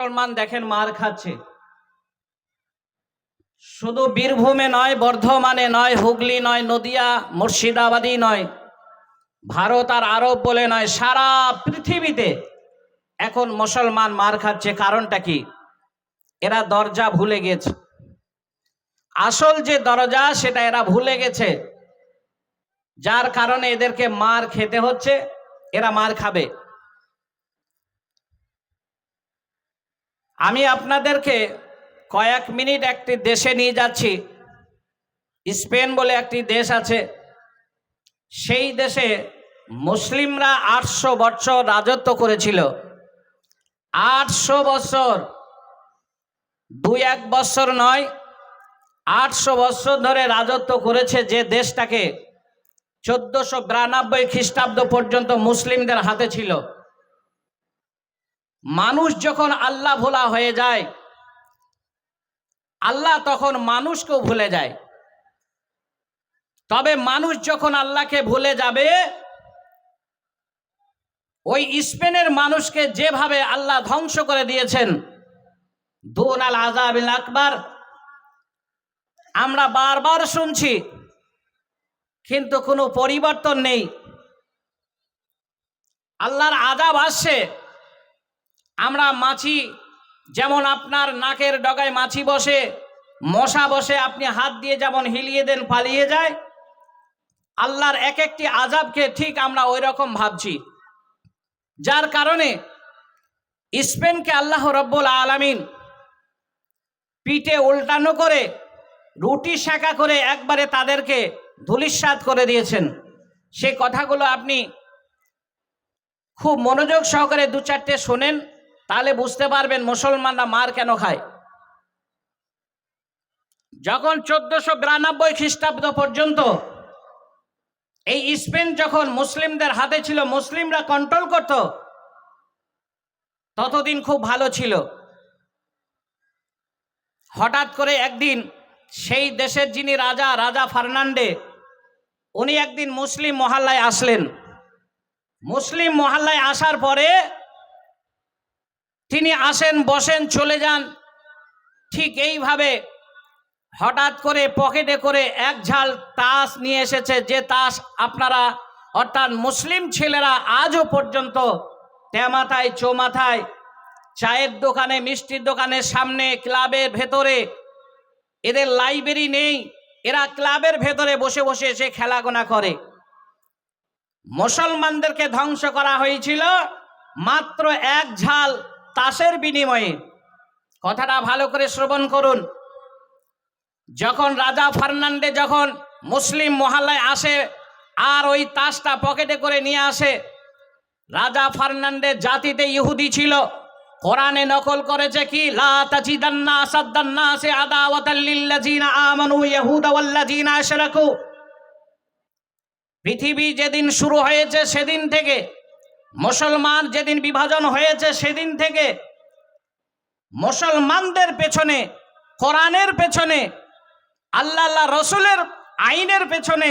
মুসলমান দেখেন মার খাচ্ছে। শুধু বীরভূমে নয়, বর্ধমানে নয়, হুগলি নয়, নদিয়া মুর্শিদাবাদী নয়, ভারত আর আরব বলে নয়, সারা পৃথিবীতে এখন মুসলমান মার খাচ্ছে। কারণটা কি? এরা দরজা ভুলে গেছে। আসল যে দরজা, সেটা এরা ভুলে গেছে। যার কারণে এদেরকে মার খেতে হচ্ছে, এরা মার খাবে। আপনাদেরকে কয়েক মিনিট একটি দেশে নিয়ে যাচ্ছি। স্পেন বলে একটি দেশ আছে। সেই দেশে মুসলিমরা আটশো বছর রাজত্ব করেছিল। আটশো বছর। দুই এক বছর নয়, আটশো বছর ধরে রাজত্ব করেছে যে দেশটাকে। চোদ্দশো বিরানব্বই খ্রিস্টাব্দ পর্যন্ত মুসলিমদের হাতে ছিল। মানুষ যখন আল্লাহ ভোলা হয়ে যায়, আল্লাহ তখন মানুষকেও ভুলে যায়। তবে মানুষ যখন আল্লাহকে ভুলে যাবে, ওই স্পেনের মানুষকে যেভাবে আল্লাহ ধ্বংস করে দিয়েছেন দুন আল আজাবিল আকবার, আমরা বারবার শুনছি, কিন্তু কোনো পরিবর্তন নেই। আল্লাহর আজাব আসছে। আমরা মাছি, যেমন আপনার নাকের ডগায় মাছি বসে, মশা বসে আপনি হাত দিয়ে যেমন হিলিয়ে দেন, পালিয়ে যায়, আল্লাহর এক একটি আজাবকে ঠিক আমরা ওই রকম ভাবছি। যার কারণে স্পেনকে আল্লাহ রব্বুল আলামিন পিঠে উল্টানো করে, রুটি শাঁকা করে একবারে তাদেরকে ধুলিস্বাদ করে দিয়েছেন। সেই কথাগুলো আপনি খুব মনোযোগ সহকারে দু চারটে শোনেন। তাহলে বুঝতে পারবেন মুসলমানরা মার কেন খায়। যখন চোদ্দশো বিরানব্বই খ্রিস্টাব্দ পর্যন্ত এই স্পেন যখন মুসলিমদের হাতে ছিল, মুসলিমরা কন্ট্রোল করত, ততদিন খুব ভালো ছিল। হঠাৎ করে একদিন সেই দেশের যিনি রাজা রাজা ফার্নান্ডে, উনি একদিন মুসলিম মহল্লায় আসলেন। মুসলিম মহল্লায় আসার পরে তিনি আসেন, বসেন, চলে যান। ঠিক এইভাবে হঠাৎ করে পকেটে করে এক ঝাল তাস নিয়ে এসেছে, যে তাস আপনারা, অর্থাৎ মুসলিম ছেলেরা আজও পর্যন্ত তেমাথায়, চৌমাথায়, চায়ের দোকানে, মিষ্টির দোকানের সামনে, ক্লাবের ভেতরে, এদের লাইব্রেরি নেই, এরা ক্লাবের ভেতরে বসে বসে এসে খেলাগোনা করে। মুসলমানদেরকে ধ্বংস করা হয়েছিল মাত্র এক ঝাল তাসের বিনিময়ে। কথাটা ভালো করে শ্রবণ করুন। যখন রাজা ফার্নান্ডে যখন মুসলিম মহল্লায় আসে আর ওই তাসটা পকেটে করে নিয়ে আসে, রাজা ফার্নান্ডে জাতিতে ইহুদি ছিল। কোরআনে নকল করেছে কি? সে আমানু পৃথিবী যেদিন শুরু হয়েছে সেদিন থেকে মুসলমান যেদিন বিভাজন হয়েছে, সেদিন থেকে মুসলমানদের পেছনে, কোরআনের পেছনে, আল্লাহ আল্লাহ রসুলের আইনের পেছনে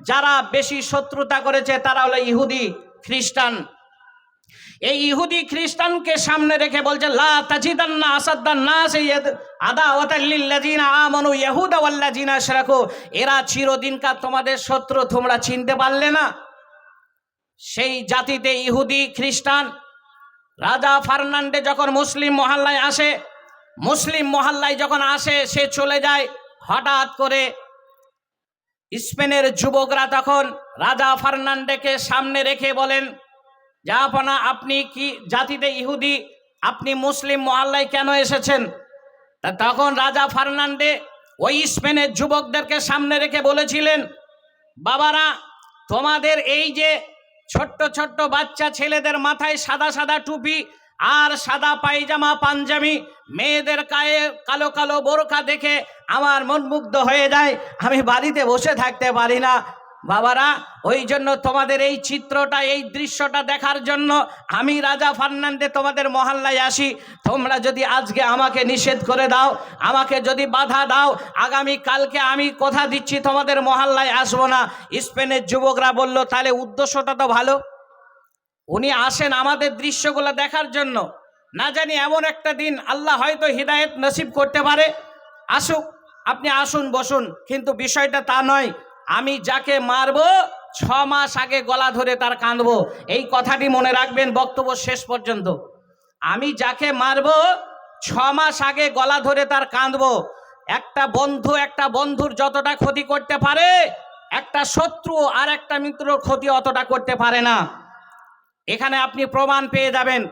যারা বেশি শত্রুতা করেছে, তারা হলো ইহুদি খ্রিস্টান। এই ইহুদি খ্রিস্টানকে সামনে রেখে বলছে, লা আদা এরা চিরদিনকার তোমাদের শত্রু, তোমরা চিনতে পারলে না। সেই জাতিতে ইহুদি, খ্রিস্টান, রাজা ফার্নান্ডে যখন মুসলিম মহল্লায় আসে, মুসলিম মহল্লায় যখন আসে, সে চলে যায় হঠাৎ করে স্পেনের যুবকরা তখন রাজা ফার্নান্ডেকে সামনে রেখে বলেন জাহাপনা আপনি কি জাতিতে ইহুদি, আপনি মুসলিম মহল্লায় কেন এসেছেন? তা তখন রাজা ফার্নান্ডে ওই স্পেনের যুবকদেরকে সামনে রেখে বলেছিলেন, বাবারা, তোমাদের এই যে ছোট্ট ছোট্ট বাচ্চা ছেলেদের মাথায় সাদা সাদা টুপি আর সাদা পায়জামা, পাঞ্জাবি। মেয়েদের গায়ে কালো কালো বোরখা দেখে আমার মন মুগ্ধ হয়ে যায়। আমি বাড়িতে বসে থাকতে পারি না। বাবারা, ওই জন্য তোমাদের এই চিত্রটা, এই দৃশ্যটা দেখার জন্য আমি রাজা ফার্নান্ডে তোমাদের মহল্লায় আসি। তোমরা যদি আজকে আমাকে নিষেধ করে দাও, আমাকে যদি বাধা দাও, আগামী কালকে আমি কথা দিচ্ছি, তোমাদের মহল্লায় আসব না। স্পেনের যুবকরা বলল, তাহলে উদ্দেশ্যটা তো ভালো। উনি আসেন আমাদের দৃশ্যগুলো দেখার জন্য। না জানি এমন একটা দিন, আল্লাহ হয়তো হৃদায়ত নসিব করতে পারে। আসুক, আপনি আসুন, বসুন। কিন্তু বিষয়টা তা নয়। আমি যাকে মারবো, ছ মাস আগে গলা ধরে তার কাঁদবো। এই কথাটি মনে রাখবেন বক্তব্য শেষ পর্যন্ত। আমি যাকে মারবো, ছ মাস আগে গলা ধরে তার কাঁদবো। একটা বন্ধু একটা বন্ধুর যতটা ক্ষতি করতে পারে, একটা শত্রু আর একটা মিত্রর ক্ষতি অতটা করতে পারে না। এখানে আপনি প্রমাণ পেয়ে যাবেন,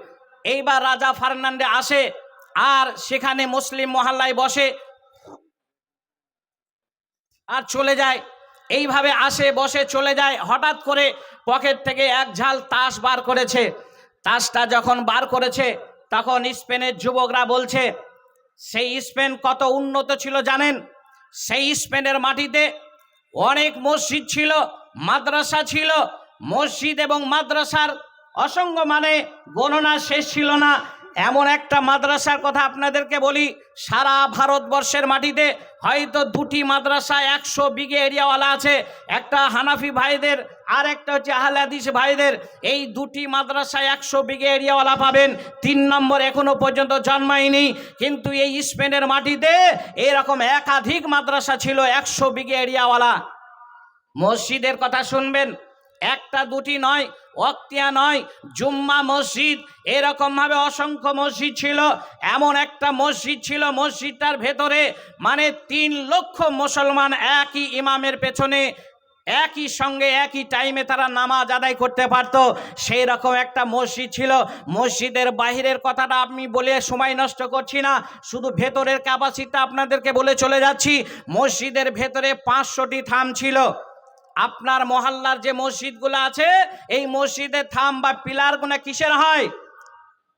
এইবার রাজা ফার্নান্ডে আসে আর সেখানে মুসলিম মহল্লায় বসে আর চলে যায়। এইভাবে আসে, বসে, চলে যায়। হঠাৎ করে পকেট থেকে এক ঝাল তাস বার করেছে। তাসটা যখন বার করেছে, তখন স্পেনের যুবকরা বলছে, সেই স্পেন কত উন্নত ছিল জানেন? সেই স্পেনের মাটিতে অনেক মসজিদ ছিল, মাদ্রাসা ছিল। মসজিদ এবং মাদ্রাসার অসংখ্য মানে গণনা শেষ ছিল না। এমন একটা মাদ্রাসার কথা আপনাদেরকে বলি, সারা ভারতবর্ষের মাটিতে হয়তো দুটি মাদ্রাসা, একশো বিঘে এরিয়াওয়ালা আছে। একটা হানাফি ভাইদের আর একটা হচ্ছে আহলাদিস ভাইদের। এই দুটি মাদ্রাসায় একশো বিঘে এরিয়াওয়ালা পাবেন। তিন নম্বর এখনও পর্যন্ত জন্মায়নি, কিন্তু এই স্পেনের মাটিতে এরকম একাধিক মাদ্রাসা ছিল, একশো বিঘে এরিয়াওয়ালা। মসজিদের কথা শুনবেন একটা দুটি নয়, অক্তিয়া নয়, জুম্মা মসজিদ, এরকমভাবে অসংখ্য মসজিদ ছিল, এমন একটা মসজিদ ছিল, মসজিদটার ভেতরে মানে তিন লক্ষ মুসলমান একই ইমামের পেছনে, একই সঙ্গে একই টাইমে তারা নামাজ আদায় করতে পারতো সেই রকম একটা মসজিদ ছিল। মসজিদের বাহিরের কথাটা আমি বলে সময় নষ্ট করছি না, শুধু ভেতরের ক্যাপাসিটিটা আপনাদেরকে বলে চলে যাচ্ছি, মসজিদের ভেতরে পাঁচশোটি থাম ছিল। আপনার মহল্লার যে মসজিদগুলো আছে, এই মসজিদে থাম বা পিলারগুলো কিসের হয়?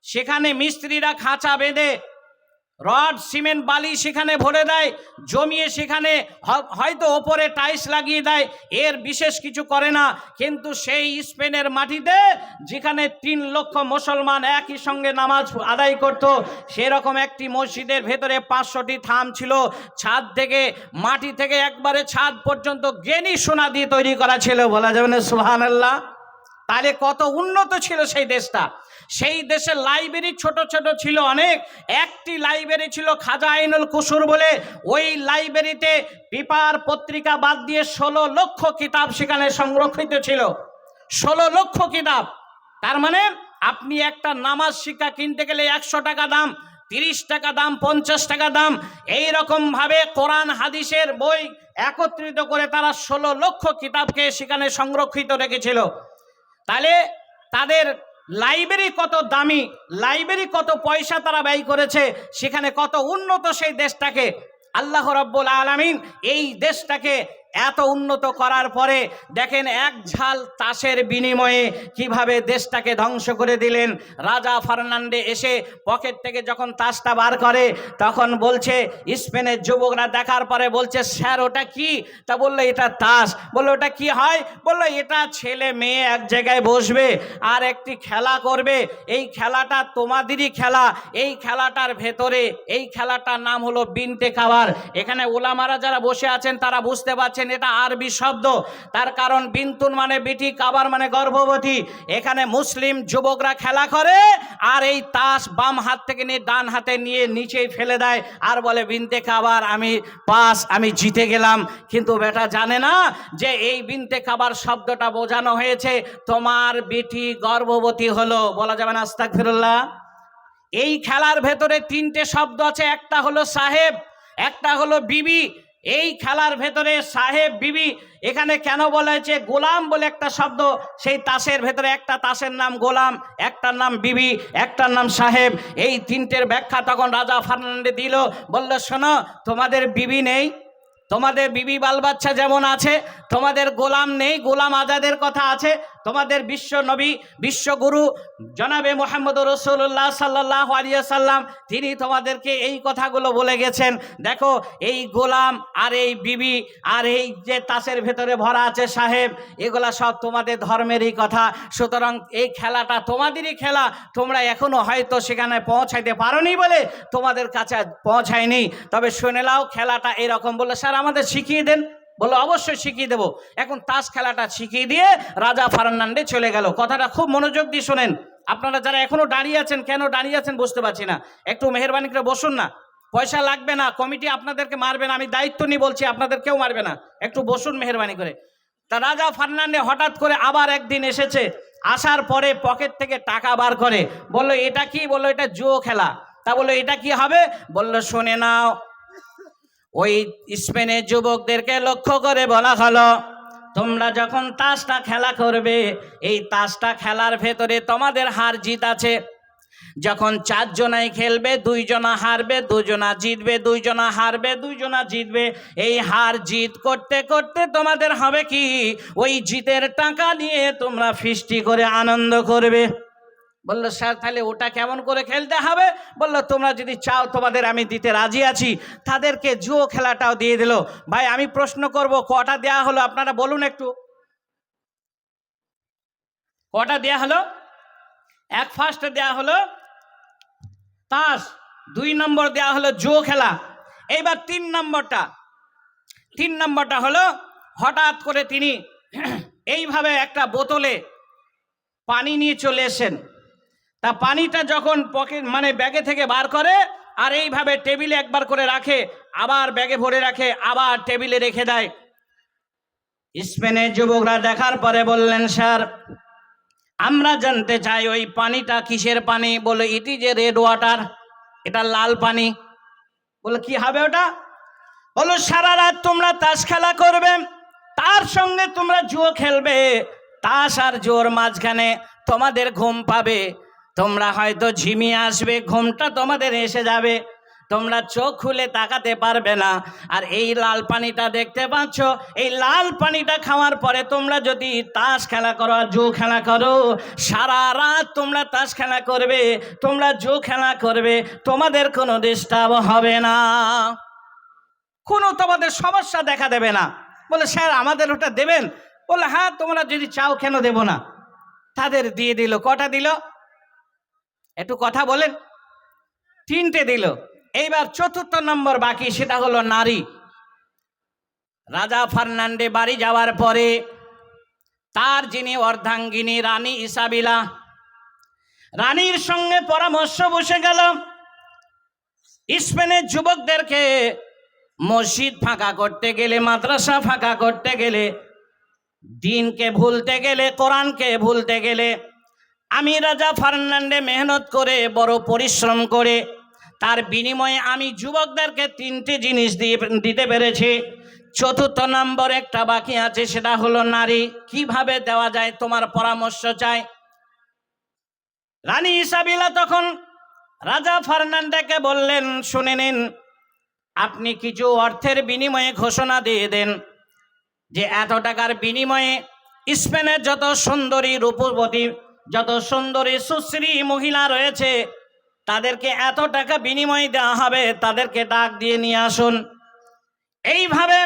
সেখানে মিস্ত্রিরা খাঁচা বেঁধে রড, সিমেন্ট, বালি সেখানে ভরে দেয়, জমিয়ে সেখানে হয়তো ওপরে টাইলস লাগিয়ে দেয়, এর বিশেষ কিছু করে না। কিন্তু সেই স্পেনের মাটিতে যেখানে তিন লক্ষ মুসলমান একই সঙ্গে নামাজ আদায় করত, সেরকম একটি মসজিদের ভেতরে পাঁচশোটি থাম ছিল। ছাদ থেকে, মাটি থেকে একবারে ছাদ পর্যন্ত গেনি সোনা দিয়ে তৈরি করা ছিল, বলা যাবে না সুহান আল্লাহ তাহলে কত উন্নত ছিল সেই দেশটা। সেই দেশে লাইব্রেরি ছোট ছোট ছিল অনেক। একটি লাইব্রেরি ছিল খাজা আইনুল কুসুর বলে। ওই লাইব্রেরিতে পেপার, পত্রিকা বাদ দিয়ে ষোলো লক্ষ কিতাব সেখানে সংরক্ষিত ছিল। ষোলো লক্ষ কিতাব। তার মানে আপনি একটা নামাজ শিক্ষা কিনতে গেলে একশো টাকা দাম, তিরিশ টাকা দাম, পঞ্চাশ টাকা দাম এই ভাবে কোরআন, হাদিসের বই একত্রিত করে তারা ষোলো লক্ষ কিতাবকে সেখানে সংরক্ষিত রেখেছিল। তাহলে তাদের লাইব্রেরি কত দামি, লাইব্রেরি কত পয়সা তারা ব্যয় করেছে, সেখানে কত উন্নত সেই দেশটাকে। আল্লাহ রব্বুল আলমিন এই দেশটাকে এত উন্নত করার পরে দেখেন এক ঝাল তাসের বিনিময়ে কীভাবে দেশটাকে ধ্বংস করে দিলেন। রাজা ফার্নান্ডে এসে পকেট থেকে যখন তাসটা বার করে, তখন বলছে, স্পেনের যুবকরা দেখার পরে বলছে, স্যার, ওটা কি? তা বলল, এটা তাস। বলল, ওটা কি হয়? বলল, এটা ছেলে মেয়ে এক জায়গায় বসবে আর একটি খেলা করবে। এই খেলাটা তোমাদেরই খেলা। এই খেলাটার ভেতরে, এই খেলাটার নাম হলো বিনতে খাবার এখানে ওলামারা যারা বসে আছেন, তারা বুঝতে পারছেন এটা আরবি শব্দ। তার কারণ বিন্তুন মানে বিটি, কাবার মানে গর্ভবতী। এখানে মুসলিম যুবকরা খেলা করে আর এই তাস বাম হাত থেকে নিয়ে ডান হাতে নিয়ে নিচেই ফেলে দেয় আর বলে, বিনতে কাবার, আমি পাস, আমি জিতে গেলাম। কিন্তু বেটা জানে না যে এই বিনতে কাবার শব্দটা বোঝানো হয়েছে, তোমার বিটি গর্ভবতী হলো। বলা যাবে না আস্তাক ফিরুল্লাহ এই খেলার ভেতরে তিনটে শব্দ আছে, একটা হলো সাহেব, একটা হলো বিবি এই খেলার ভেতরে সাহেব বিবি এখানে কেন বলা হয়েছে গোলাম বলে একটা শব্দ, সেই তাসের ভেতরে একটা তাসের নাম গোলাম, একটার নাম বিবি, একটার নাম সাহেব। এই তিনটের ব্যাখ্যা তখন রাজা ফার্নান্ডে দিল, বলল, শোনো, তোমাদের বিবি নেই তোমাদের বিবি বাল বাচ্চা যেমন আছে, তোমাদের গোলাম নেই, গোলাম আজাদের কথা আছে, তোমাদের বিশ্ব নবী বিশ্বগুরু জনাবে মোহাম্মদ রসুল্লাহ সাল্লাহ আলিয়া সাল্লাম তিনি তোমাদেরকে এই কথাগুলো বলে গেছেন, দেখো এই গোলাম আর এই বিবি আর এই যে তাসের ভেতরে ভরা আছে সাহেব, এগুলা সব তোমাদের ধর্মেরই কথা, সুতরাং এই খেলাটা তোমাদেরই খেলা, তোমরা এখনও হয়তো সেখানে পৌঁছাইতে পারোনি বলে তোমাদের কাছে পৌঁছায়নি, তবে শুনে নাও খেলাটা এরকম বলে স্যার আমাদের শিখিয়ে দেন। বলল অবশ্যই শিখিয়ে দেবো। এখন তাস খেলাটা শিখিয়ে দিয়ে রাজা ফার্নান্ডে চলে গেল। কথাটা খুব মনোযোগ দিয়ে শোনেন। আপনারা যারা এখনও দাঁড়িয়ে আছেন, কেন দাঁড়িয়ে আছেন বুঝতে পারছি না। একটু মেহরবানি করে বসুন না। পয়সা লাগবে না, কমিটি আপনাদেরকে মারবে না, আমি দায়িত্ব নিয়ে বলছি, আপনাদের কেউ মারবে না। একটু বসুন মেহরবানি করে। তা রাজা ফার্নান্ডে হঠাৎ করে আবার একদিন এসেছে। আসার পরে পকেট থেকে টাকা বার করে। বলল, এটা কি? বলল, এটা জুয়ো খেলা। তা বলল, এটা কি হবে? বলল, শুনে নাও। ওই স্পেনের যুবকদেরকে লক্ষ্য করে বলা হলো, তোমরা যখন তাসটা খেলা করবে, এই তাসটা খেলার ভেতরে তোমাদের হার জিত আছে। যখন চারজনাই খেলবে, দুইজনা হারবে, দুজনা জিতবে, দুইজনা হারবে, দুইজনা জিতবে, এই হার জিত করতে করতে তোমাদের হবে কি? ওই জিতের টাকা নিয়ে তোমরা ফিস্টি করে আনন্দ করবে। বলল, স্যার, তাহলে ওটা কেমন করে খেলতে হবে? বলল, তোমরা যদি চাও তোমাদের আমি দিতে রাজি আছি। তাদেরকে জুয়ো খেলাটাও দিয়ে দিল। ভাই, আমি প্রশ্ন করব, কটা দেয়া হলো? আপনারা বলুন একটু। কটা দেয়া হলো? এক ফার্স্ট দেয়া হলো তাস, দুই নম্বর দেয়া হলো জুয়ো খেলা। এইবার তিন নম্বরটা। তিন নম্বরটা হলো হঠাৎ করে তিনি এইভাবে একটা বোতলে পানি নিয়ে চলে এসেন তা পানিটা যখন পকেট মানে ব্যাগে থেকে বার করে, আর এইভাবে টেবিলে একবার করে রাখে, আবার ব্যাগে ভরে রাখে, আবার টেবিলে রেখে দেয়। স্পেনের যুবকরা দেখার পরে বললেন, স্যার, আমরা জানতে চাই ওই পানিটা কিসের পানি? বলে ইটি যে রেড ওয়াটার এটা লাল পানি। বলে, কি হবে ওটা? বলো, সারা রাত তোমরা তাস খেলা করবে, তার সঙ্গে তোমরা জুয়ো খেলবে, তাস আর জোর মাঝখানে তোমাদের ঘুম পাবে। তোমরা হয়তো ঝিমিয়ে আসবে, ঘুমটা তোমাদের এসে যাবে। তোমরা চোখ খুলে তাকাতে পারবে না। আর এই লাল পানিটা দেখতে পাচ্ছ? এই লাল পানিটা খাওয়ার পরে তোমরা যদি তাস খেলা করো আর জো খেলা করো, সারা রাত তোমরা তাস খেলা করবে, তোমরা জু খেলা করবে, তোমাদের কোনো ডিস্টার্ব হবে না। কোনো তোমাদের সমস্যা দেখা দেবে না। বলে, স্যার, আমাদের ওটা দেবেন? বলে হ্যাঁ তোমরা যদি চাও কেন দেব না? তাদের দিয়ে দিল, কটা দিল? একটু কথা বলেন। তিনটে দিল। এইবার চতুর্থ নম্বর বাকি, সেটা হলো নারী। রাজা ফার্নান্ডে বাড়ি যাওয়ার পরে তার যিনি অর্ধাঙ্গিনী রানী ইসাবিলা, রানীর সঙ্গে পরামর্শ বসে গেল। স্পেনের যুবকদেরকে মসজিদ ফাঁকা করতে গেলে, মাদ্রাসা ফাঁকা করতে গেলে, দিনকে ভুলতে গেলে, কোরআনকে ভুলতে গেলে আমি রাজা ফার্নান্ডে মেহনত করে বড় পরিশ্রম করে, তার বিনিময়ে আমি যুবকদেরকে তিনটি জিনিস দিয়ে দিতে পেরেছি। চতুর্থ নম্বর একটা বাকি আছে, সেটা হলো নারী। কীভাবে দেওয়া যায় তোমার পরামর্শ চাই? রানী ইসাবিলা তখন রাজা ফার্নান্ডেকে বললেন, শুনে নিন, আপনি কিছু অর্থের বিনিময়ে ঘোষণা দিয়ে দেন যে এত টাকার বিনিময়ে স্পেনের যত সুন্দরী রূপবতী যত সুন্দরী সুশ্রী মহিলা রয়েছে, তাদেরকে এত টাকা বিনিময় দেওয়া হবে, তাদেরকে ডাক দিয়ে নিয়ে আসুন। এইভাবে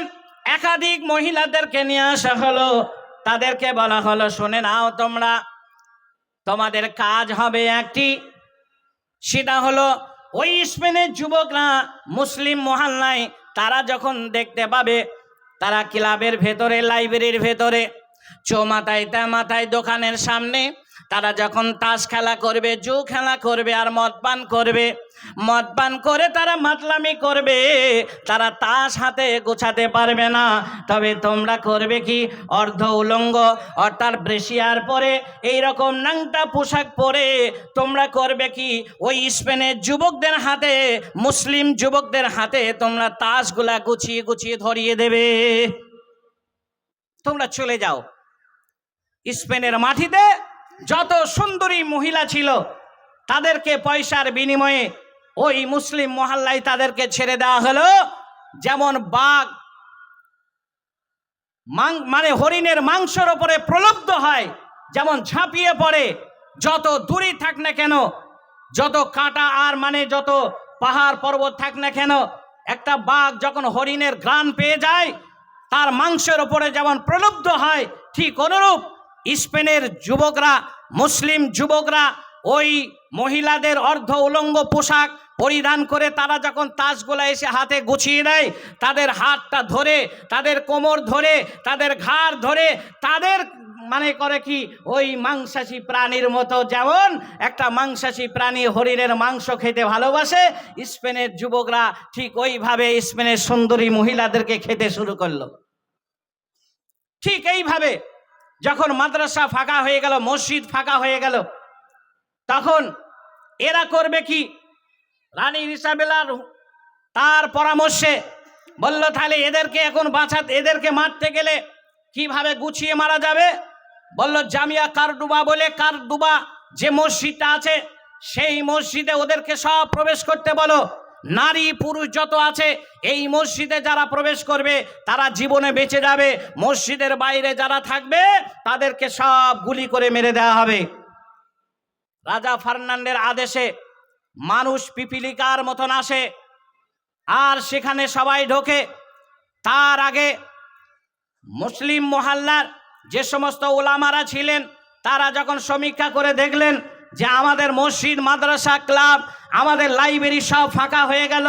একাধিক মহিলাদেরকে নিয়ে আসা হলো। তাদেরকে বলা হলো, শুনে নাও তোমরা, তোমাদের কাজ হবে একটি। সেটা হলো, ওই স্পেনের যুবকরা, মুসলিম মহল্লায় তারা যখন দেখতে পাবে, তারা ক্লাবের ভেতরে, লাইব্রেরির ভেতরে, চৌমাথায় মাথায় দোকানের সামনে তারা যখন তাস খেলা করবে, জু খেলা করবে আর মদ পান করবে, মদ পান করে তারা মাতলামি করবে, তারা তাস হাতে গোছাতে পারবে না। তবে তোমরা করবে কি? অর্ধ উলঙ্গ, অর্থাৎ ব্রেশিয়ার পরে এই রকম নাংটা পোশাক পরে তোমরা করবে কি? ওই স্পেনের যুবকদের হাতে, মুসলিম যুবকদের হাতে তোমরা তাসগুলা গুছিয়ে গুছিয়ে ধরিয়ে দেবে। তোমরা চলে যাও। স্পেনের মাটিতে যত সুন্দরী মহিলা ছিল, তাদেরকে পয়সার বিনিময়ে ওই মুসলিম মহল্লায় তাদেরকে ছেড়ে দেওয়া হলো। যেমন বাঘ মানে হরিণের মাংসর ওপরে প্রলুব্ধ হয়, যেমন ঝাঁপিয়ে পড়ে। যত দূরে থাক না কেন, যত কাঁটা আর মানে যত পাহাড় পর্বত থাক না কেন, একটা বাঘ যখন হরিণের ঘ্রাণ পেয়ে যায়, তার মাংসের ওপরে যেমন প্রলুব্ধ হয়, ঠিক অনুরূপ স্পেনের যুবকরা, মুসলিম যুবকরা ওই মহিলাদের অর্ধ উলঙ্গ পোশাক পরিধান করে তারা যখন তাসগুলা এসে হাতে গুছিয়ে দেয় তাদের হাতটা ধরে, তাদের কোমর ধরে, তাদের ঘাড় ধরে, তাদের মানে করে কি ওই মাংসাশী প্রাণীর মতো যেমন একটা মাংসাশী প্রাণী হরিণের মাংস খেতে ভালোবাসে, স্পেনের যুবকরা ঠিক ওইভাবে স্পেনের সুন্দরী মহিলাদেরকে খেতে শুরু করল। ঠিক এইভাবে যখন মাদ্রাসা ফাঁকা হয়ে গেল, মসজিদ ফাঁকা হয়ে গেল, তখন এরা করবে কি? রানী ইসাবেলার তার পরামর্শে বলল, তাহলে এদেরকে এখন বাঁচাতে এদেরকে মারতে গেলে কীভাবে গুছিয়ে মারা যাবে? বলল, জামিয়া কারডুবা বলে, কারডুবা যে মসজিদটা আছে, সেই মসজিদে ওদেরকে সব প্রবেশ করতে বলো। নারী, পুরুষ যত আছে, এই মসজিদে যারা প্রবেশ করবে, তারা জীবনে বেঁচে যাবে। মসজিদের বাইরে যারা থাকবে, তাদেরকে সব গুলি করে মেরে দেওয়া হবে। রাজা ফার্নান্ডের আদেশে মানুষ পিপিলিকার মতন আসে, আর সেখানে সবাই ঢোকে। তার আগে মুসলিম মহাল্লার যে সমস্ত ওলামারা ছিলেন, তারা যখন সমীক্ষা করে দেখলেন যে আমাদের মসজিদ, মাদ্রাসা, ক্লাব আমাদের লাইব্রেরি সব ফাঁকা হয়ে গেল।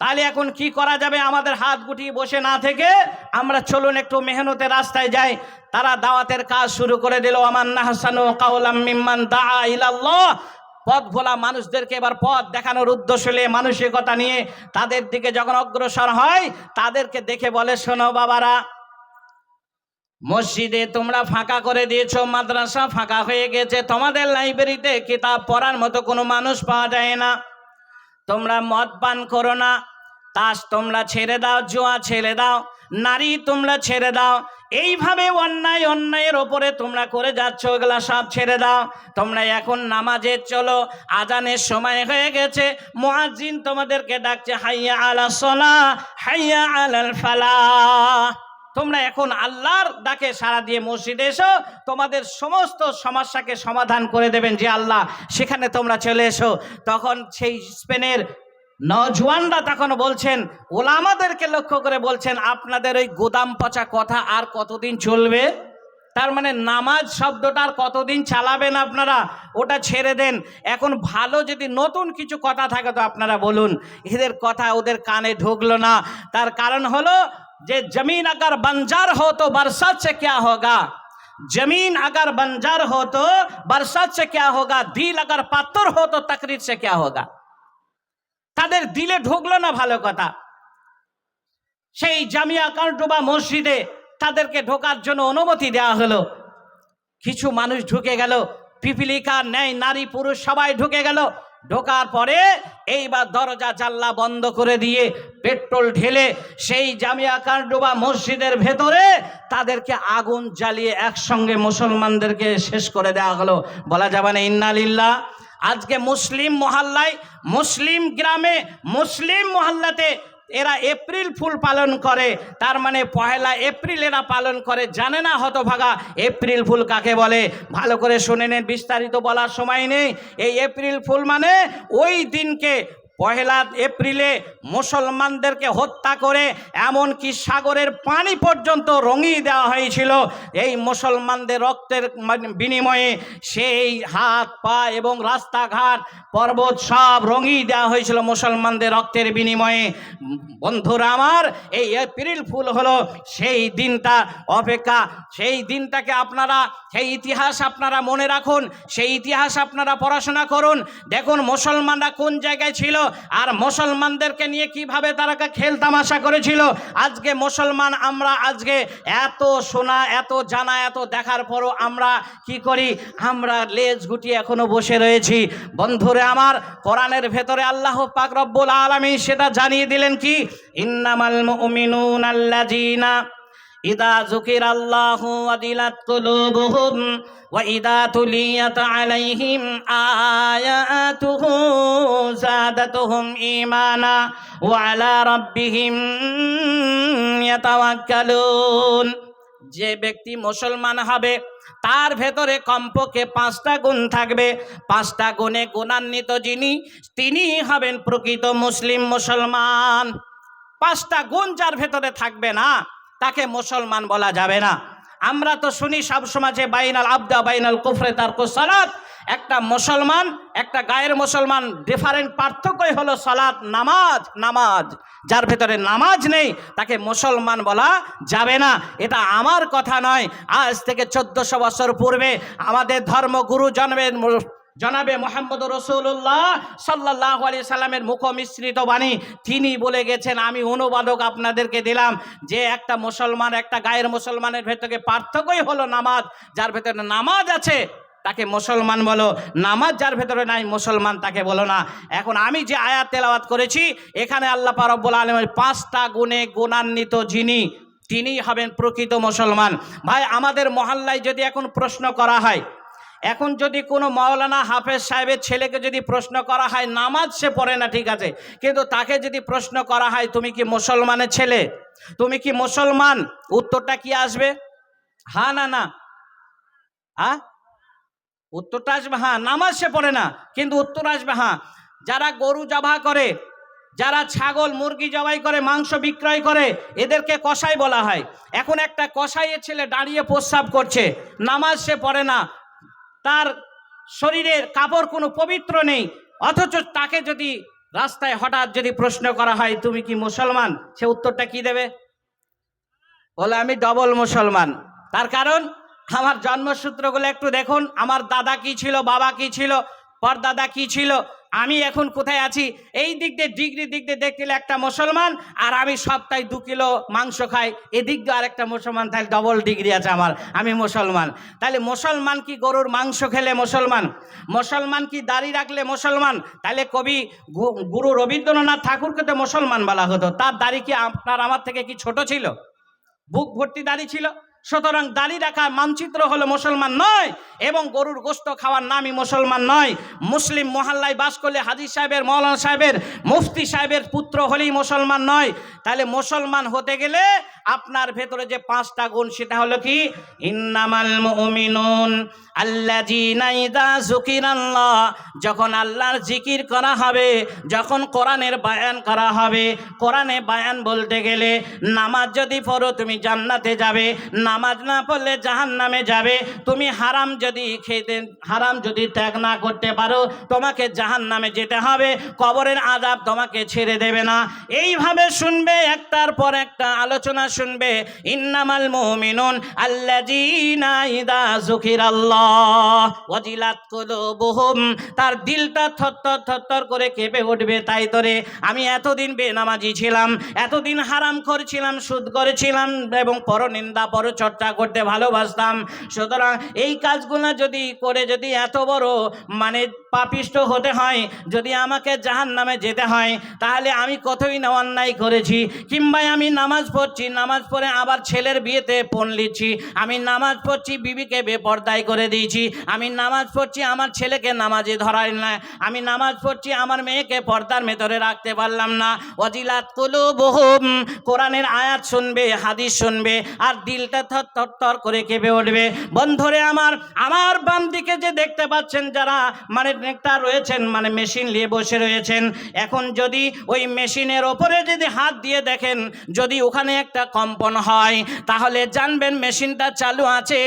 তাহলে এখন কি করা যাবে? আমাদের হাত গুটিয়ে বসে না থেকে আমরা চলুন একটু মেহনতের রাস্তায় যাই। তারা দাওয়াতের কাজ শুরু করে দিল আমার নাহসানু কাউলাম মিম্মান দা পথ ভোলা মানুষদেরকে এবার পথ দেখানোর উদ্দেশ্য মানসিকতা নিয়ে তাদের দিকে যখন অগ্রসর হয়, তাদেরকে দেখে বলে, শোনো বাবারা মসজিদে তোমরা ফাঁকা করে দিয়েছ, মাদ্রাসা ফাঁকা হয়ে গেছে, তোমাদের লাইব্রেরিতে কিতাব পড়ার মতো কোনো মানুষ পাওয়া যায় না। তোমরা মদ পান করো না, তাস তোমরা ছেড়ে দাও, জুয়া ছেড়ে দাও, নারী তোমরা ছেড়ে দাও, এইভাবে অন্যায় অন্যায়ের ওপরে তোমরা করে যাচ্ছ ওগুলা সব ছেড়ে দাও। তোমরা এখন নামাজে চলো, আজানের সময় হয়ে গেছে, মুয়াজ্জিন তোমাদেরকে ডাকছে, হাইয়া আলা সলা, হাইয়া আলাল ফালা। তোমরা এখন আল্লাহর ডাকে সারা দিয়ে মসজিদে এসো। তোমাদের সমস্ত সমস্যাকে সমাধান করে দেবেন যে আল্লাহ, সেখানে তোমরা চলে এসো। তখন সেই স্পেনের নজওয়ানরা তখন বলছেন, ওলামাদেরকে লক্ষ্য করে বলছেন, আপনাদের ওই গোদাম পচা কথা আর কতদিন চলবে? তার মানে নামাজ শব্দটা আর কতদিন চালাবেন আপনারা? ওটা ছেড়ে দেন। এখন ভালো যদি নতুন কিছু কথা থাকে তো আপনারা বলুন। এদের কথা ওদের কানে ঢুকলো না। তার কারণ হলো যে जमीन अगर बंजर हो तो बरसात से क्या होगा जमीन अगर बंजर हो तो बरसात से क्या होगा दिल अगर पात्तर हो तो तकरीर से क्या होगा তাদের দিলে ঢুকলো না ভালো কথা সেই জামিয়া কান্টুবা মসজিদে তাদেরকে ঢোকার জন্য অনুমতি দেওয়া হলো কিছু মানুষ ঢুকে গেল পিপিলিকা ন্যায় নারী পুরুষ সবাই ঢুকে গেল ঢোকার পরে এইবার দরজা জাল্লা বন্ধ করে দিয়ে পেট্রোল ঢেলে সেই জামিয়া কারডোবা মসজিদের ভেতরে তাদেরকে আগুন জ্বালিয়ে একসঙ্গে মুসলমানদেরকে শেষ করে দেওয়া হলো। বলা যাবে না ইন্নালিল্লা আজকে মুসলিম মহল্লায়, মুসলিম গ্রামে, মুসলিম মহল্লাতে এরা এপ্রিল ফুল পালন করে, তার মানে পয়লা এপ্রিল এরা পালন করে। জানে না হতভাগা, এপ্রিল ফুল কাকে বলে? ভালো করে শুনে নেন বিস্তারিত বলার সময় নেই। এই এপ্রিল ফুল মানে ওই দিনকে পহেলা এপ্রিলে মুসলমানদেরকে হত্যা করে এমনকি সাগরের পানি পর্যন্ত রঙিয়ে দেওয়া হয়েছিল। এই মুসলমানদের রক্তের বিনিময়ে সেই হাত, পা এবং রাস্তাঘাট, পর্বত সব রঙিয়ে দেওয়া হয়েছিল মুসলমানদের রক্তের বিনিময়ে। বন্ধুরা আমার, এই এপ্রিল ফুল হলো সেই দিনটা অপেক্ষা। সেই দিনটাকে আপনারা, সেই ইতিহাস আপনারা মনে রাখুন, সেই ইতিহাস আপনারা পড়াশোনা করুন। দেখুন মুসলমানরা কোন জায়গায় ছিল আর মুসলমানদেরকে নিয়ে কীভাবে তারা খেল তামাশা করেছিল? আজকে মুসলমান আমরা আজকে এত শোনা, এত জানা, এত দেখার পরও আমরা কি করি? আমরা লেজ গুটিয়ে এখনও বসে রয়েছি। বন্ধুরে আমার, কোরআনের ভেতরে আল্লাহ পাক রব্বুল আলামিন সেটা জানিয়ে দিলেন কি? ইন্নামাল মুমিনুন আল্লাযিনা إذا ذكر الله وجلت قلوبهم وإذا تليت عليهم آياته زادتهم إيمانا وعلى ربهم يتوكلون যে ব্যক্তি মুসলমান হবে তার ভেতরে কমপক্ষে পাঁচটা গুণ থাকবে পাঁচটা গুণে গুণান্বিত যিনি তিনি হবেন প্রকৃত মুসলিম মুসলমান পাঁচটা গুণ যার ভেতরে থাকবে না তাকে মুসলমান বলা যাবে না। আমরা তো শুনি সব সমাজে বাইনাল আবদা, বাইনাল কুফরে তার সালাত একটা মুসলমান, একটা গায়ের মুসলমান ডিফারেন্ট পার্থক্যই হলো সালাত, নামাজ নামাজ। যার ভেতরে নামাজ নেই, তাকে মুসলমান বলা যাবে না। এটা আমার কথা নয়। আজ থেকে চোদ্দশো বছর পূর্বে আমাদের ধর্মগুরু জন্মের জনাবে মোহাম্মদ রসুল্লাহ সাল্লাহ আলি সাল্লামের মুখ মিশ্রিত বাণী। তিনি বলে গেছেন, আমি অনুবাদক আপনাদেরকে দিলাম যে একটা মুসলমান একটা গায়ের মুসলমানের ভেতরে পার্থক্যই হলো নামাজ। যার ভেতরে নামাজ আছে, তাকে মুসলমান বলো। নামাজ যার ভেতরে নাই, মুসলমান তাকে বলো না। এখন আমি যে আয়াত তেলাওয়াত করেছি, এখানে আল্লাহ পারব্বুল আলমের পাঁচটা গুণে গুণান্বিত যিনি, তিনিই হবেন প্রকৃত মুসলমান। ভাই, আমাদের মহল্লায় যদি এখন প্রশ্ন করা হয় এখন যদি কোনো মাওলানা হাফেজ সাহেবের ছেলেকে যদি প্রশ্ন করা হয়, নামাজ সে পড়ে না, ঠিক আছে? কিন্তু তাকে যদি প্রশ্ন করা হয়, তুমি কি মুসলমানের ছেলে? তুমি কি মুসলমান? উত্তরটা কি আসবে? হা না না। হ্যাঁ উত্তরটা আসবে হ্যাঁ নামাজ সে পড়ে না, কিন্তু উত্তর আসবে হ্যাঁ যারা গরু জবা করে, যারা ছাগল মুরগি জবাই করে, মাংস বিক্রয় করে, এদেরকে কসাই বলা হয়। এখন একটা কসাইয়ের ছেলে দাঁড়িয়ে প্রস্রাব করছে, নামাজ সে পড়ে না তার শরীরের কাপড় কোনো পবিত্র নেই, অথচ তাকে যদি রাস্তায় হঠাৎ যদি প্রশ্ন করা হয়, তুমি কি মুসলমান? সে উত্তরটা কি দেবে? বলে, আমি ডবল মুসলমান। তার কারণ, আমার জন্মসূত্রগুলো একটু দেখুন। আমার দাদা কি ছিল, বাবা কি ছিল পর দাদা কি ছিল আমি এখন কোথায় আছি? এই দিক দিয়ে, ডিগ্রি দিক দিয়ে দেখতে একটা মুসলমান, আর আমি সপ্তাহে দু কিলো মাংস খাই। এদিক দিয়ে আরেকটা মুসলমান, তাহলে ডবল ডিগ্রি আছে আমার। আমি মুসলমান। তাহলে মুসলমান কি গরুর মাংস খেলে মুসলমান? মুসলমান কি দাড়ি রাখলে মুসলমান? তাহলে কবি গুরু রবীন্দ্রনাথ ঠাকুরকে তো মুসলমান বলা হতো। তার দাড়ি কি আপনার, আমার থেকে কি ছোট ছিল? বুক ভর্তি দাড়ি ছিল? সুতরাং দাড়ি রাখা মানচিত্র হলো মুসলমান নয় এবং গরুর গোস্ত খাওয়ার নামই মুসলমান নয়। মুসলিম মহল্লায় বাস করলে হাজির সাহেবের, মৌলানা সাহেবের, মুফতি সাহেবের পুত্র হলেই মুসলমান নয়। তাহলে মুসলমান হতে গেলে আপনার ভেতরে যে পাঁচটা গুণ সেটা হলো কি? ইন্নামাল যখন আল্লাহর জিকির করা হবে, যখন কোরআনের বায়ান করা হবে, কোরআনে বায়ান বলতে গেলে নামাজ যদি পড়ো, তুমি জান্নাতে যাবে। নামাজ না পড়লে জাহান্নামে যাবে। তুমি হারাম যদি খেতে, হারাম যদি ত্যাগ না করতে পারো, তোমাকে জাহান্নামে যেতে হবে। কবরের আজাব তোমাকে ছেড়ে দেবে না। এইভাবে শুনবে, একটার পর একটা আলোচনা শুনবে। ইন্নামাল মুমিনুন আল্লাযীনা ইযা যুকিরাল্লাহ। ওয়াজিলাত কুলুবুহুম। তার দিলটা থরথর থরথর করে কেঁপে উঠবে, তাই তোরে। আমি এতদিন বেনামাজি ছিলাম, এতদিন হারাম করেছিলাম সুদ করেছিলাম এবং পরনিন্দা পরচর্চা করতে ভালোবাসতাম। সুতরাং এই কাজগুলো যদি করে যদি এত বড় মানে পাপিষ্ট হতে হয়, যদি আমাকে জাহান নামে যেতে হয়, তাহলে আমি কতই না অন্যায় করেছি। কিংবা আমি নামাজ পড়ছি, নামাজ পড়ে আবার ছেলের বিয়েতে পণ লিচ্ছি আমি নামাজ পড়ছি বিবিকে বেপর্দায় করে দিয়েছি, আমি নামাজ পড়ছি আমার ছেলেকে নামাজে ধরাই না, আমি নামাজ পড়ছি আমার মেয়েকে পর্দার ভেতরে রাখতে পারলাম না। অজিলাত কুলু বহুম কোরআনের আয়াত শুনবে, হাদিস শুনবে, আর দিলটা থর থর থর করে কেঁপে উঠবে। বন্ধুরে আমার আমার বাম দিকে যে দেখতে পাচ্ছেন যারা মানে নেকটা রয়েছেন মানে মেশিন নিয়ে বসে রয়েছেন, এখন যদি ওই মেশিনের ওপরে যদি হাত দিয়ে দেখেন, যদি ওখানে একটা কম্পন হয়, তাহলে জানবেন মেশিনটা চালু আছে,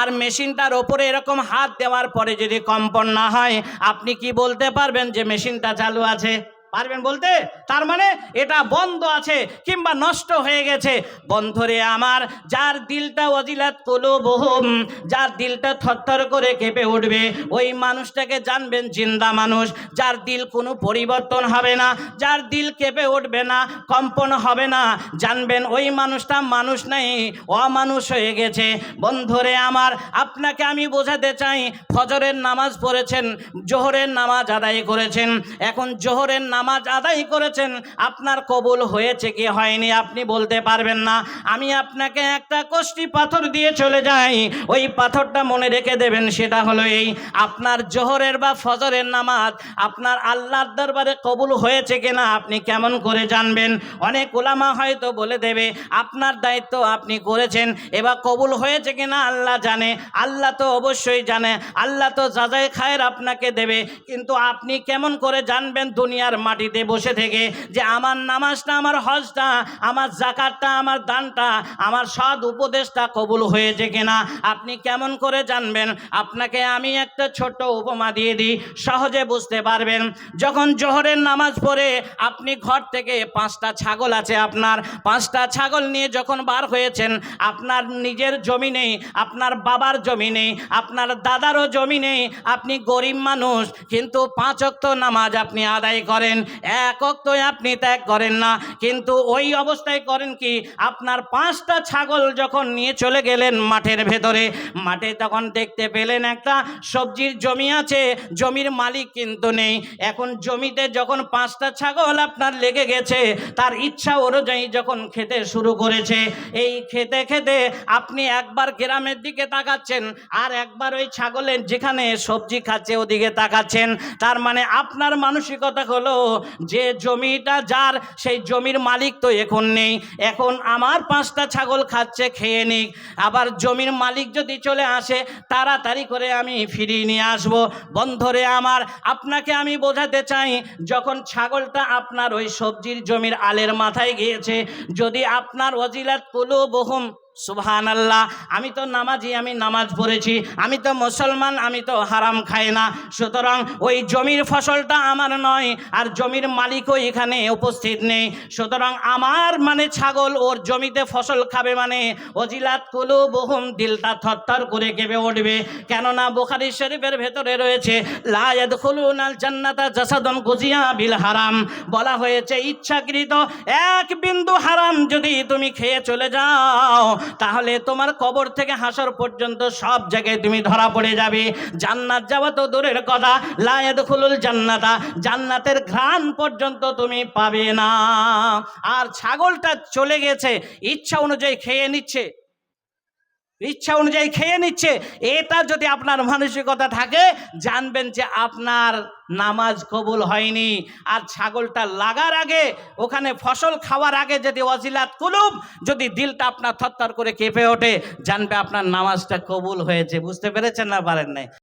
আর মেশিনটার ওপরে এরকম হাত দেওয়ার পরে যদি কম্পন না হয়, আপনি কি বলতে পারবেন যে মেশিনটা চালু আছে? পারবেন বলতে? তার মানে এটা বন্ধ আছে কিংবা নষ্ট হয়ে গেছে। বন্ধরে আমার, যার দিলটা অজিলাত কলো বহুম যার দিলটা থরথর করে কেঁপে উঠবে, ওই মানুষটাকে জানবেন জিন্দা মানুষ। যার দিল কোনো পরিবর্তন হবে না, যার দিল কেঁপে উঠবে না, কম্পন হবে না, জানবেন ওই মানুষটা মানুষ নেই, অমানুষ হয়ে গেছে। বন্ধরে আমার, আপনাকে আমি বোঝাতে চাই, ফজরের নামাজ পড়েছেন, জোহরের নামাজ আদায় করেছেন। এখন জোহরের নামাজ আদায় করেছেন, আপনার কবুল হয়েছে কি হয়নি আপনি বলতে পারবেন না। আমি আপনাকে একটা কষ্টি পাথর দিয়ে চলে যাই, ওই পাথরটা মনে রেখে দেবেন, সেটা হলো এই, আপনার জোহরের বা ফজরের নামাজ, আপনার আল্লাহর দরবারে কবুল হয়েছে কিনা আপনি কেমন করে জানবেন? অনেক ওলামা হয়তো বলে দেবে, আপনার দায়িত্ব আপনি করেছেন, এবার কবুল হয়েছে কিনা আল্লাহ জানে, আল্লাহ তো অবশ্যই জানে, আল্লাহ তো যাজাই খায়ের আপনাকে দেবে, কিন্তু আপনি কেমন করে জানবেন দুনিয়ার মাটিতে বসে থেকে যে আমার নামাজটা, আমার হজটা, আমার জাকাতটা, আমার দানটা, আমার সৎ উপদেশটা কবুল হয়েছে কিনা? আপনি কেমন করে জানবেন? আপনাকে আমি একটা ছোট্ট উপমা দিয়ে দিই, সহজে বুঝতে পারবেন। যখন জোহরের নামাজ পড়ে, আপনি ঘর থেকে পাঁচটা ছাগল আছে আপনার। পাঁচটা ছাগল নিয়ে যখন বার হয়েছেন, আপনার নিজের জমি নেই, আপনার বাবার জমি নেই, আপনার দাদারও জমি নেই, আপনি গরিব মানুষ, কিন্তু পাঁচ অক্ত নামাজ আপনি আদায় করেন। এক অক্ত আপনি ত্যাগ করেন না। কিন্তু ওই অবস্থায় করেন কি? আপনার পাঁচটা ছাগল যখন নিয়ে চলে গেলেন মাঠের ভেতরে, মাঠে তখন দেখতে পেলেন একটা সবজির জমি আছে, জমির মালিক কিন্তু নেই। এখন জমিতে যখন পাঁচটা ছাগল আপনার লেগে গেছে, তার ইচ্ছা অনুযায়ী যখন খেতে শুরু করেছে, এই খেতে খেতে আপনি একবার গ্রামের দিকে তাকাচ্ছেন, আর একবার ওই ছাগলের যেখানে সবজি খাচ্ছে ওদিকে তাকাচ্ছেন। তার মানে আপনার মানসিকতা হলো যে জমিটা যার, সেই জমির মালিক তো এখন নেই। এখন আমার পাঁচটা ছাগল খাচ্ছে, খেয়ে নিক। আবার জমির মালিক যদি চলে আসে, তাড়াতাড়ি করে আমি ফিরিয়ে নিয়ে আসব। বন্ধরে আমার, আপনাকে আমি বোঝাতে চাই, যখন ছাগলটা আপনার ওই সবজির জমির আলের মাথায় গিয়েছে, যদি আপনার অজিলাত কুলু বহুম সুবহান আল্লাহ আমি তো নামাজি, আমি নামাজ পড়েছি, আমি তো মুসলমান, আমি তো হারাম খাই না। সুতরাং ওই জমির ফসলটা আমার নয়, আর জমির মালিকও এখানে উপস্থিত নেই। সুতরাং আমার মানে ছাগল, ওর জমিতে ফসল খাবে মানে অজিলাত কুলু বহুম দিলটা থরথর করে কেঁপে উঠবে। কেননা বোখারি শরীফের ভেতরে রয়েছে লায়াদ খুলুনাল জান্নাতা জাসাদন গুজিয়া বিল হারাম। বলা হয়েছে, ইচ্ছাকৃত এক বিন্দু হারাম যদি তুমি খেয়ে চলে যাও। তাহলে তোমার কবর থেকে হাসর পর্যন্ত সব জায়গায় তুমি ধরা পড়ে যাবে। জান্নাত যাওয়া তো দূরের কথা। লায়াদ খুলুল জান্নাতা। জান্নাতের ঘ্রাণ পর্যন্ত তুমি পাবে না। আর ছাগলটা চলে গেছে। ইচ্ছা অনুযায়ী খেয়ে নিচ্ছে। ইচ্ছা অনুযায়ী খেয়ে নিচ্ছে। এটা যদি আপনার মানসিকতা থাকে, জানবেন যে আপনার নামাজ কবুল হয়নি। আর ছাগলটা লাগার আগে, ওখানে ফসল খাওয়ার আগে যদি অজিলাত কুলুম যদি দিলটা আপনার থরথর করে কেঁপে ওঠে, জানবে আপনার নামাজটা কবুল হয়েছে। বুঝতে পেরেছেন না পারেন নাই?